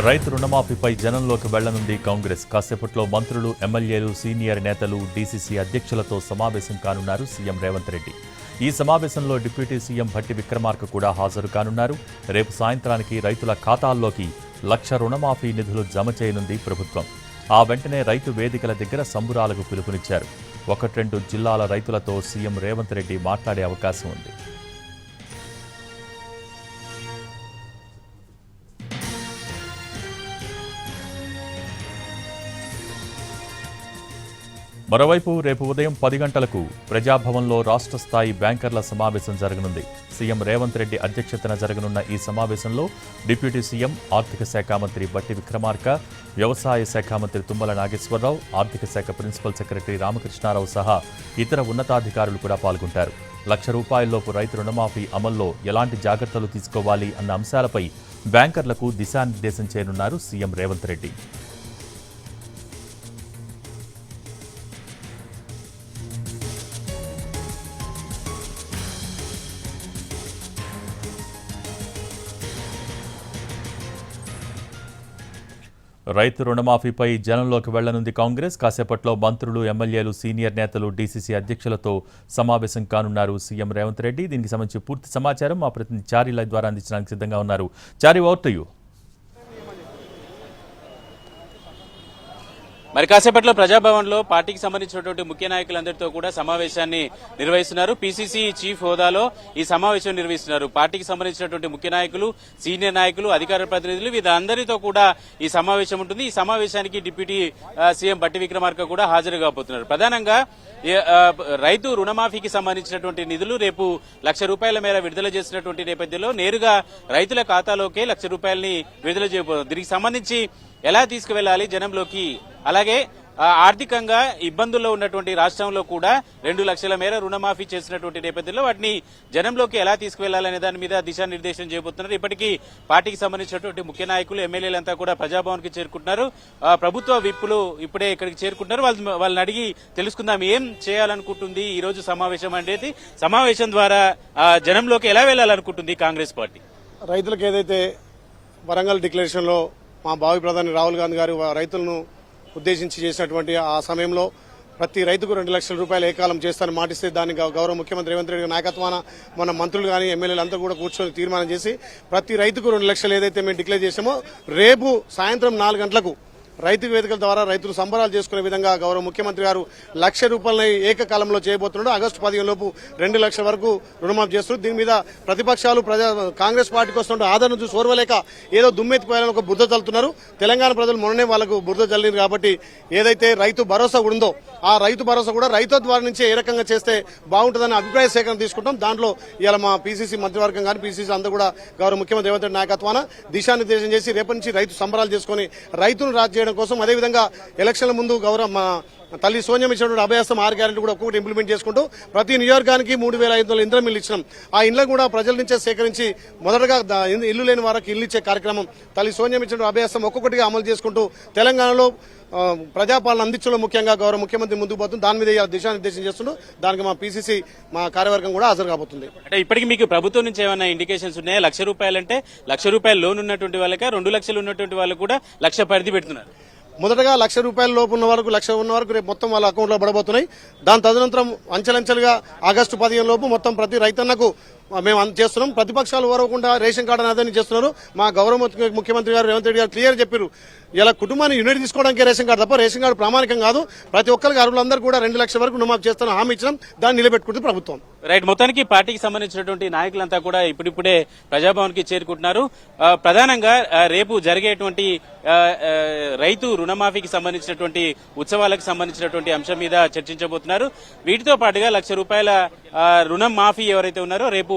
రైతు రుణమాఫీపై జనంలోకి వెళ్ళనుంది కాంగ్రెస్. కాసేపట్లో మంత్రులు ఎమ్మెల్యేలు సీనియర్ నేతలు డీసీసీ అధ్యక్షులతో సమావేశం కానున్నారు సీఎం రేవంత్ రెడ్డి. ఈ సమావేశంలో డిప్యూటీ సీఎం భట్టి విక్రమార్క కూడా హాజరు కానున్నారు. రేపు సాయంత్రానికి రైతుల ఖాతాల్లోకి లక్ష రుణమాఫీ నిధులు జమ చేయనుంది ప్రభుత్వం. ఆ వెంటనే రైతు వేదికల దగ్గర సంబురాలకు పిలుపునిచ్చారు. ఒకటి రెండు జిల్లాల రైతులతో సీఎం రేవంత్ రెడ్డి మాట్లాడే అవకాశం ఉంది. మరోవైపు రేపు ఉదయం పది గంటలకు ప్రజాభవన్లో రాష్ట్ర స్థాయి బ్యాంకర్ల సమావేశం జరగనుంది. సీఎం రేవంత్ రెడ్డి అధ్యక్షతన జరగనున్న ఈ సమావేశంలో డిప్యూటీ సీఎం ఆర్థిక శాఖ మంత్రి బట్టి విక్రమార్క వ్యవసాయ శాఖ మంత్రి తుమ్మల నాగేశ్వరరావు ఆర్థిక శాఖ ప్రిన్సిపల్ సెక్రటరీ రామకృష్ణారావు సహా ఇతర ఉన్నతాధికారులు కూడా పాల్గొంటారు. లక్ష రూపాయల్లోపు రైతు రుణమాఫీ అమల్లో ఎలాంటి జాగ్రత్తలు తీసుకోవాలి అన్న అంశాలపై బ్యాంకర్లకు దిశానిర్దేశం చేయనున్నారు సీఎం రేవంత్ రెడ్డి. రైతు రుణమాఫీపై జనంలోకి వెళ్ళనుంది కాంగ్రెస్. కాసేపట్లో మంత్రులు ఎమ్మెల్యేలు సీనియర్ నేతలు డీసీసీ అధ్యక్షులతో సమావేశం కానున్నారు సీఎం రేవంత్ రెడ్డి. దీనికి సంబంధించి పూర్తి సమాచారం మా ప్రతినిధి చారీల ద్వారా అందించడానికి సిద్ధంగా ఉన్నారు. చారీ ఓవర్ టు యూ మరి కాసేపట్లో ప్రజాభవన్లో పార్టీకి సంబంధించినటువంటి ముఖ్య నాయకులందరితో కూడా సమావేశాన్ని నిర్వహిస్తున్నారు. పిసిసి చీఫ్ హోదాలో ఈ సమావేశం నిర్వహిస్తున్నారు. పార్టీకి సంబంధించినటువంటి ముఖ్య నాయకులు సీనియర్ నాయకులు అధికార ప్రతినిధులు వీరందరితో కూడా ఈ సమావేశం ఉంటుంది. ఈ సమావేశానికి డిప్యూటీ సీఎం బట్టి విక్రమార్క కూడా హాజరు కాబోతున్నారు ప్రధానంగా రైతు రుణమాఫీకి సంబంధించినటువంటి నిధులు రేపు లక్ష రూపాయల మేర విడుదల చేసినటువంటి నేపథ్యంలో నేరుగా రైతుల ఖాతాలోకే లక్ష రూపాయలని విడుదల చేయబోతున్నారు. దీనికి సంబంధించి ఎలా తీసుకువెళ్ళాలి జనంలోకి? అలాగే ఆర్థికంగా ఇబ్బందుల్లో ఉన్నటువంటి రాష్ట్రంలో కూడా రెండు లక్షల మేర రుణమాఫీ చేసినటువంటి నేపథ్యంలో వాటిని జనంలోకి ఎలా తీసుకువెళ్ళాలనే దాని మీద దిశానిర్దేశం చేయబోతున్నారు. ఇప్పటికీ పార్టీకి సంబంధించినటువంటి ముఖ్య నాయకులు ఎమ్మెల్యేలంతా కూడా ప్రజాభవన్కి చేరుకుంటున్నారు ప్రభుత్వ విప్పులు ఇప్పుడే ఇక్కడికి చేరుకుంటున్నారు. వాళ్ళు వాళ్ళని అడిగి తెలుసుకుందాం ఏం చేయాలనుకుంటుంది ఈ రోజు సమావేశం అనేది. సమావేశం ద్వారా జనంలోకి ఎలా వెళ్ళాలనుకుంటుంది కాంగ్రెస్ పార్టీ? రైతులకు ఏదైతే వరంగల్ డిక్లరేషన్లో మా భావి ప్రధాని రాహుల్ గాంధీ గారు రైతులను ఉద్దేశించి చేసినటువంటి ఆ సమయంలో ప్రతి రైతుకు రెండు లక్షల రూపాయలు ఏకాలం చేస్తానని మాటిస్తే దాన్ని గౌరవ ముఖ్యమంత్రి రేవంత్ రెడ్డి నాయకత్వాన మన మంత్రులు కానీ ఎమ్మెల్యేలు అంతా కూడా కూర్చొని తీర్మానం చేసి ప్రతి రైతుకు రెండు లక్షలు ఏదైతే మేము డిక్లేర్ చేసామో రేపు సాయంత్రం నాలుగు గంటలకు రైతు వేదికల ద్వారా రైతులు సంబరాలు చేసుకునే విధంగా గౌరవ ముఖ్యమంత్రి గారు లక్ష రూపాయలని ఏకకాలంలో చేయబోతున్నాడు ఆగస్టు పదిహేను లోపు రెండు లక్షల వరకు రుణమాఫీ చేస్తున్నారు. దీని మీద ప్రతిపక్షాలు ప్రజా కాంగ్రెస్ పార్టీకి వస్తున్న ఆదరణ చూసి ఓర్వలేక ఏదో దుమ్మెత్తిపోయాలని ఒక బురద చల్లుతున్నారు. తెలంగాణ ప్రజలు మొన్ననే వాళ్ళకు బురద చల్లింది కాబట్టి ఏదైతే రైతు భరోసా ఉందో ఆ రైతు భరోసా కూడా రైతు ద్వారా నుంచి ఏ రకంగా చేస్తే బాగుంటుందని అభిప్రాయ సేకరణ తీసుకుంటాం దాంట్లో ఇవాళ మా పీసీసీ మంత్రివర్గం కానీ పీసీసీ అంతా కూడా గౌరవ ముఖ్యమంత్రి రేవంత్ రెడ్డి నాయకత్వాన దిశానిర్దేశం చేసి రేపటి నుంచి రైతు సంబరాలు చేసుకుని రైతును రాజు చేయడం కోసం అదేవిధంగా ఎలక్షన్ల ముందు గౌరవ మా తల్లి సోనియం ఇచ్చినటువంటి అభయాసం ఆరు గ్యారెంటీ కూడా ఒక్కొక్కటి ఇంప్లిమెంట్ చేసుకుంటూ ప్రతి నియోజకానికి మూడు వేల ఐదు వందల ఇంద్రం ఇల్లు ఇచ్చినాం. ఆ ఇండ్లు కూడా ప్రజల నుంచే సేకరించి మొదటగా ఇల్లు లేని వారికి ఇల్లు ఇచ్చే కార్యక్రమం తల్లి సోనియం ఇచ్చిన అభయాసం ఒక్కొక్కటిగా అమలు చేసుకుంటూ తెలంగాణలో ప్రజాపాలన అందించడంలో ముఖ్యంగా గౌరవ ముఖ్యమంత్రి ముందుకు పోతుంది. దాని మీద దిశానిర్దేశం చేస్తుంటూ దానికి మా పీసీసీ మా కార్యవర్గం కూడా హాజరు కాబోతుంది. అంటే ఇప్పటికి మీకు ప్రభుత్వం నుంచి ఏమైనా ఇండికేషన్స్ ఉన్నాయా? లక్ష రూపాయలంటే లక్ష రూపాయల లోన్ ఉన్నటువంటి వాళ్ళకే రెండు లక్షలు ఉన్నటువంటి వాళ్ళు కూడా లక్ష పరిధి పెడుతున్నారు. మొదటగా లక్ష రూపాయల లోపు ఉన్న వరకు లక్ష ఉన్న వరకు రేపు మొత్తం వాళ్ళ అకౌంట్లో పడబోతున్నాయి. దాని తదనంతరం అంచెలంచెలుగా ఆగస్టు పదిహేను లోపు మొత్తం ప్రతి రైతన్నకు మేము అంత చేస్తున్నాం. ప్రతిపక్షాలు ఓరవకుండా రేషన్ కార్డు అదని చేస్తున్నారు. మా గౌరవ ముఖ్యమంత్రి గారు రేవంత్ రెడ్డి గారు క్లియర్ చెప్పారు ఇలా కుటుంబాన్ని యూనిట్ తీసుకోవడానికి రేషన్ కార్డు తప్ప రేషన్ కార్డు ప్రామాణికం కాదు. ప్రతి ఒక్కరికి అర్హులందరూ కూడా రెండు లక్షల వరకు రుణమాఫీ చేస్తాను హామీ ఇచ్చినాం. దాన్ని నిలబెట్టుకుంటుంది ప్రభుత్వం. రైట్ మొత్తానికి పార్టీకి సంబంధించినటువంటి నాయకులంతా కూడా ఇప్పుడిప్పుడే ప్రజాభవన్కి చేరుకుంటున్నారు ప్రధానంగా రేపు జరిగేటువంటి రైతు రుణమాఫీకి సంబంధించినటువంటి ఉత్సవాలకు సంబంధించినటువంటి అంశం మీద చర్చించబోతున్నారు. వీటితో పాటుగా లక్ష రూపాయల రుణం మాఫీ ఎవరైతే ఉన్నారో రేపు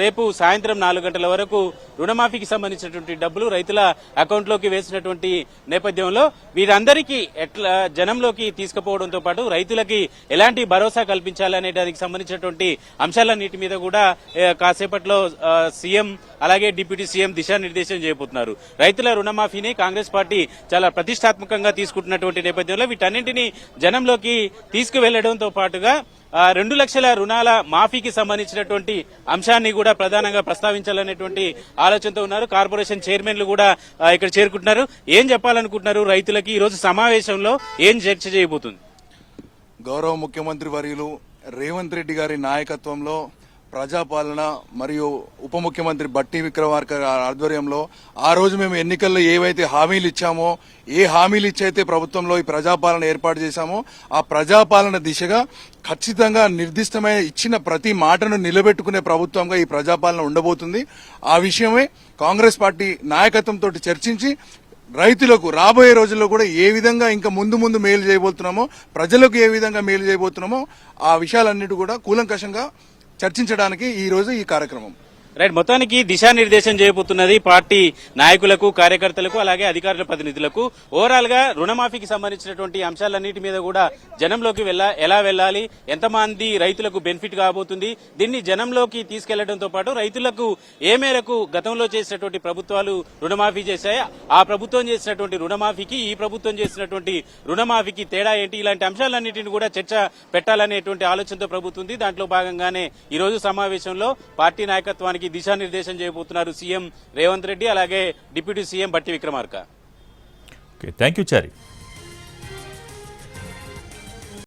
రేపు సాయంత్రం నాలుగు గంటల వరకు రుణమాఫీకి సంబంధించినటువంటి డబ్బులు రైతుల అకౌంట్లోకి వేసినటువంటి నేపథ్యంలో వీరందరికీ ఎట్లా జనంలోకి తీసుకుపోవడంతో పాటు రైతులకి ఎలాంటి భరోసా కల్పించాలనే దానికి సంబంధించినటువంటి అంశాలన్నిటి మీద కూడా కాసేపట్లో సీఎం అలాగే డిప్యూటీ సీఎం దిశానిర్దేశం చేయబోతున్నారు. రైతుల రుణమాఫీని కాంగ్రెస్ పార్టీ చాలా ప్రతిష్టాత్మకంగా తీసుకుంటున్నటువంటి నేపథ్యంలో వీటన్నింటినీ జనంలోకి తీసుకువెళ్ళడంతో పాటుగా రెండు లక్షల రుణాల మాఫీకి సంబంధించినటువంటి అంశాన్ని కూడా ప్రధానంగా ప్రస్తావించాలనేటువంటి ఆలోచనతో ఉన్నారు. కార్పొరేషన్ చైర్మన్లు కూడా ఇక్కడ చేరుకుంటున్నారు. ఏం చెప్పాలనుకుంటున్నారు రైతులకి? ఈరోజు సమావేశంలో ఏం చర్చ చేయబోతుంది? గౌరవ ముఖ్యమంత్రి వర్యులు రేవంత్ రెడ్డి గారి నాయకత్వంలో ప్రజాపాలన మరియు ఉప ముఖ్యమంత్రి బట్టి విక్రమార్క ఆధ్వర్యంలో ఆ రోజు మేము ఎన్నికల్లో ఏవైతే హామీలు ఇచ్చామో ఏ హామీలు ఇచ్చైతే ప్రభుత్వంలో ఈ ప్రజాపాలన ఏర్పాటు చేశామో ఆ ప్రజాపాలన దిశగా ఖచ్చితంగా నిర్దిష్టమైన ఇచ్చిన ప్రతి మాటను నిలబెట్టుకునే ప్రభుత్వంగా ఈ ప్రజాపాలన ఉండబోతుంది. ఆ విషయమే కాంగ్రెస్ పార్టీ నాయకత్వంతో చర్చించి రైతులకు రాబోయే రోజుల్లో కూడా ఏ విధంగా ఇంకా ముందు ముందు మేలు చేయబోతున్నామో ప్రజలకు ఏ విధంగా మేలు చేయబోతున్నామో ఆ విషయాలన్నిటి కూడా కూలంకషంగా చర్చించడానికి ఈ రోజు ఈ కార్యక్రమం. రైట్ మొత్తానికి దిశానిర్దేశం చేయబోతున్నది పార్టీ నాయకులకు కార్యకర్తలకు అలాగే అధికారుల ప్రతినిధులకు. ఓవరాల్గా రుణమాఫీకి సంబంధించినటువంటి అంశాలన్నిటి మీద కూడా జనంలోకి వెళ్ళ ఎలా వెళ్ళాలి? ఎంతమంది రైతులకు బెనిఫిట్ కాబోతుంది? దీన్ని జనంలోకి తీసుకెళ్ళడంతో పాటు రైతులకు ఏ మేరకు గతంలో చేసినటువంటి ప్రభుత్వాలు రుణమాఫీ చేశాయి? ఆ ప్రభుత్వం చేసినటువంటి రుణమాఫీకి ఈ ప్రభుత్వం చేసినటువంటి రుణమాఫీకి తేడా ఏంటి? ఇలాంటి అంశాలన్నింటిని కూడా చర్చ పెట్టాలనేటువంటి ఆలోచనతో ప్రభుత్వం ఉంది. దాంట్లో భాగంగానే ఈ రోజు సమావేశంలో పార్టీ నాయకత్వానికి దిశానిర్దేశం చేయబోతున్నారు సీఎం రేవంత్ రెడ్డి అలాగే deputy CM Bhatti Vikramarka. Okay thank you Chari